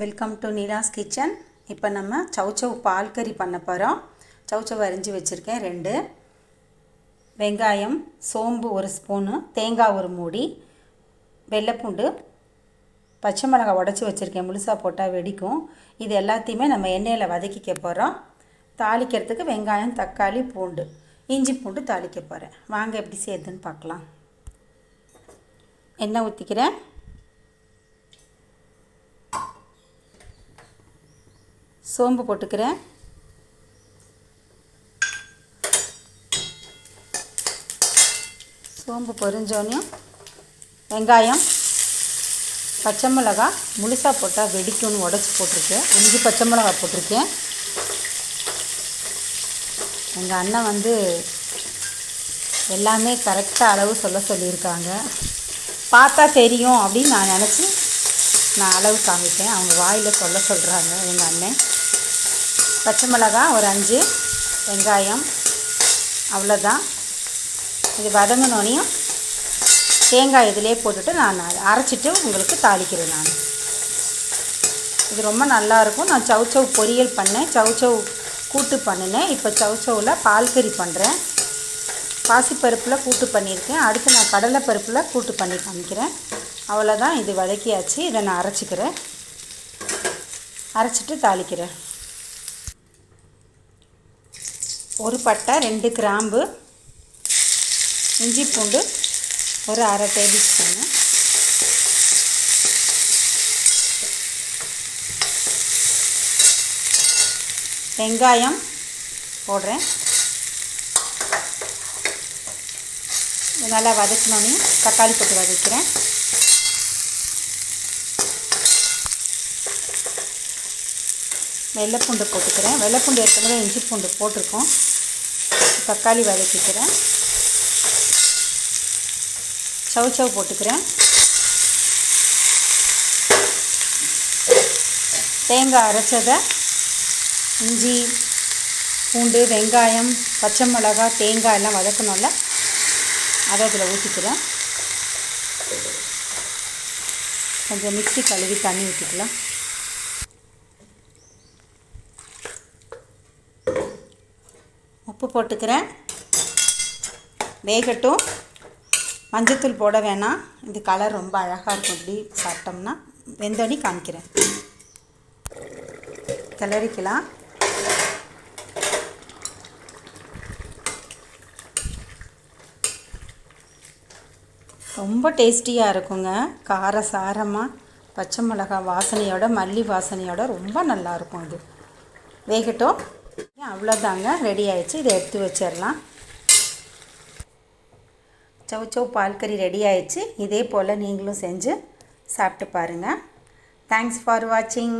Welcome to Neela's kitchen இப்போ நம்ம சவுச்சவ் பால் கறி பண்ண போகிறோம் சவுச்சவ் அரிஞ்சு வச்சுருக்கேன் ரெண்டு. வெங்காயம் சோம்பு ஒரு ஸ்பூனு தேங்காய் ஒரு மூடி வெள்ளைப்பூண்டு பச்சை மிளகாய் உடச்சி வச்சுருக்கேன். முழுசாக போட்டால் வெடிக்கும். இது எல்லாத்தையுமே நம்ம எண்ணெயில் வதக்கிக்க போகிறோம் தாளிக்கிறதுக்கு வெங்காயம் தக்காளி பூண்டு இஞ்சி பூண்டு தாளிக்க போகிறேன் வாங்க எப்படி செய்யுதுன்னு பார்க்கலாம். எண்ணெய் ஊற்றிக்கிறேன் சோம்பு போட்டுக்கிறேன். சோம்பு பொரிஞ்சோனையும் வெங்காயம் பச்சை மிளகா முழுசாக போட்டால் வெடிக்கும்னு உடச்சி போட்டிருக்கேன். அஞ்சு பச்சை மிளகா போட்டிருக்கேன். எங்கள் அண்ணன் வந்து எல்லாமே கரெக்டாக அளவு சொல்ல சொல்லியிருக்காங்க. பார்த்தா தெரியும் அப்படின்னு நான் நினச்சி நான் அளவு காமிப்பேன். அவங்க வாயில் சொல்ல சொல்கிறாங்க எங்கள் அண்ணன். பச்சை மிளகா ஒரு அஞ்சு. வெங்காயம் அவ்வளோதான் இது வதங்கினோனையும் தேங்காய் இதிலே போட்டுட்டு நான் அரைச்சிட்டு உங்களுக்கு தாளிக்கிறேன் நான். இது ரொம்ப நல்லாயிருக்கும் நான் சவுச்சவ் பொரியல் பண்ணேன். சவுச்சவ் கூட்டு பண்ணினேன். இப்போ சவுச்சவில் பால் கறி பண்ணுறேன் பாசிப்பருப்பில் கூட்டு பண்ணியிருக்கேன். அடுத்து நான் கடலைப்பருப்பில் கூட்டு பண்ணி காமிக்கிறேன். அவ்வளோதான் இது வதக்கியாச்சு. இதை நான் அரைச்சிக்கிறேன். அரைச்சிட்டு தாளிக்கிறேன். ஒரு பட்டை ரெண்டு கிராம்பு இஞ்சி பூண்டு ஒரு அரை டேபிள் ஸ்பூனு. வெங்காயம் போடுறேன். நல்லா வதக்கணுன்னு தக்காளி போட்டு வதக்கிறேன். வெள்ளைப்பூண்டு போட்டுக்கிறேன். வெள்ளைப்பூண்டு ஏற்கனவே இஞ்சி பூண்டு போட்டிருக்கோம். தக்காளி வதக்கிக்கிறேன். சவு சவு போட்டுக்கிறேன். தேங்காய் அரைச்சதை இஞ்சி பூண்டு வெங்காயம் பச்சை மிளகா தேங்காய் எல்லாம் வதக்கணும்ல அதை இதில் ஊற்றிக்கிறேன் கொஞ்சம் மிக்ஸி கழுவி தண்ணி ஊற்றிக்கலாம் உப்பு போட்டுக்கிறேன். வேகட்டும். மஞ்சத்தூள் போட வேணாம். இது கலர் ரொம்ப அழகாக இருக்கும். இப்படி சாப்பிட்டோம்னா வெந்தோனி காமிக்கிறேன். கிளறிக்கலாம். ரொம்ப டேஸ்டியாக இருக்குங்க. கார சாரமாக பச்சை மிளகா வாசனையோட மல்லி வாசனையோட ரொம்ப நல்லாயிருக்கும் இது. வேகட்டும். அவ்வளோதாங்க ரெடி ஆயிடுச்சு. இதை எடுத்து வச்சிடலாம். சவுச்சவ் பால் பால்கறி ரெடி ஆயிடுச்சு. இதே போல் நீங்களும் செஞ்சு சாப்பிட்டு பாருங்கள் தேங்க்ஸ் ஃபார் வாட்சிங்